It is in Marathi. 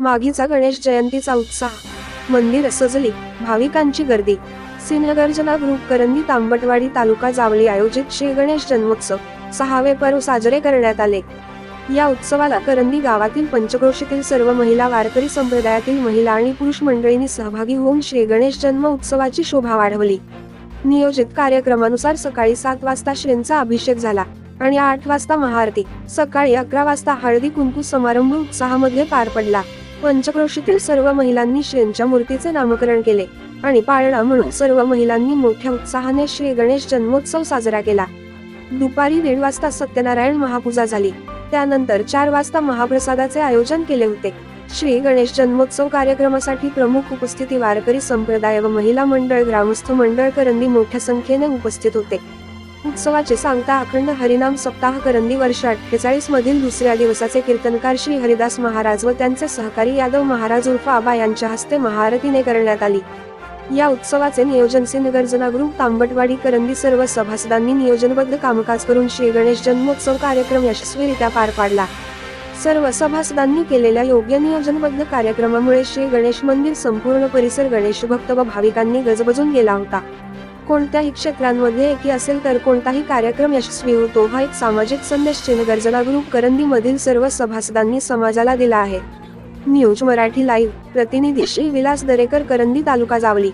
मागीचा गणेश जयंतीचा उत्साह. मंदिर सजली भाविकांची गर्दी. सिंहगर्जना ग्रुप करंदी तांबटवाडी तालुका जावळी आयोजित श्री गणेश जन्मोत्सव सहावे पर्व साजरे करण्यात आले. या उत्सवाला करंदी गावातील पंचक्रोशीतील सर्व महिला वारकरी संप्रदायातील महिला आणि पुरुष मंडळींनी सहभागी होऊन श्री गणेश जन्म उत्सवाची शोभा वाढवली. नियोजित कार्यक्रमानुसार सकाळी सात वाजता श्रींचा अभिषेक झाला आणि आठ वाजता महाआरती सकाळी अकरा वाजता हळदी कुंकू समारंभ उत्साहामध्ये पार पडला. पंचक्रोशीतील सर्व महिलांनी श्रींच्या मूर्तीचे नामकरण केले आणि पाळणा म्हणून सर्व महिलांनी मोठ्या उत्साहाने श्री गणेश जन्मोत्सव साजरा केला. दुपारी दीड वाजता सत्यनारायण महापूजा झाली. त्यानंतर चार वाजता महाप्रसादाचे आयोजन केले होते. श्री गणेश जन्मोत्सव कार्यक्रमासाठी प्रमुख उपस्थिती वारकरी संप्रदाय व महिला मंडळ ग्रामस्थ मंडळ करंदी मोठ्या संख्येने उपस्थित होते. उत्सवाचे सांगता अखंड हरिनाम सप्ताह करंदी वर्ष अठ्ठेचाळीस मधील दुसऱ्या दिवसाचे कीर्तनकार श्री हरिदास महाराज व त्यांचे सहकारी यादव महाराज उर्फ आबा यांच्या हस्ते महाआरतीने करण्यात आली. या उत्सवाचे नियोजन सिंहगर्जना ग्रुप तांबटवाडी करंदी सर्व सभासदांनी नियोजनबद्ध कामकाज करून श्री गणेश जन्मोत्सव कार्यक्रम यशस्वीरित्या पार पाडला. सर्व सभासदांनी केलेल्या योग्य नियोजनबद्ध कार्यक्रमामुळे श्री गणेश मंदिर संपूर्ण परिसर गणेश भक्त व भाविकांनी गजबजून गेला होता. कोणत्याही क्षेत्रांमध्ये एकी असेल तर कोणताही कार्यक्रम यशस्वी होतो. हा एक सामाजिक संदेश सिंहगर्जना ग्रुप करंदीमधील सर्व सभासदांनी समाजाला दिला आहे. न्यूज मराठी लाईव्ह प्रतिनिधी श्री विलास दरेकर करंदी तालुका जावली.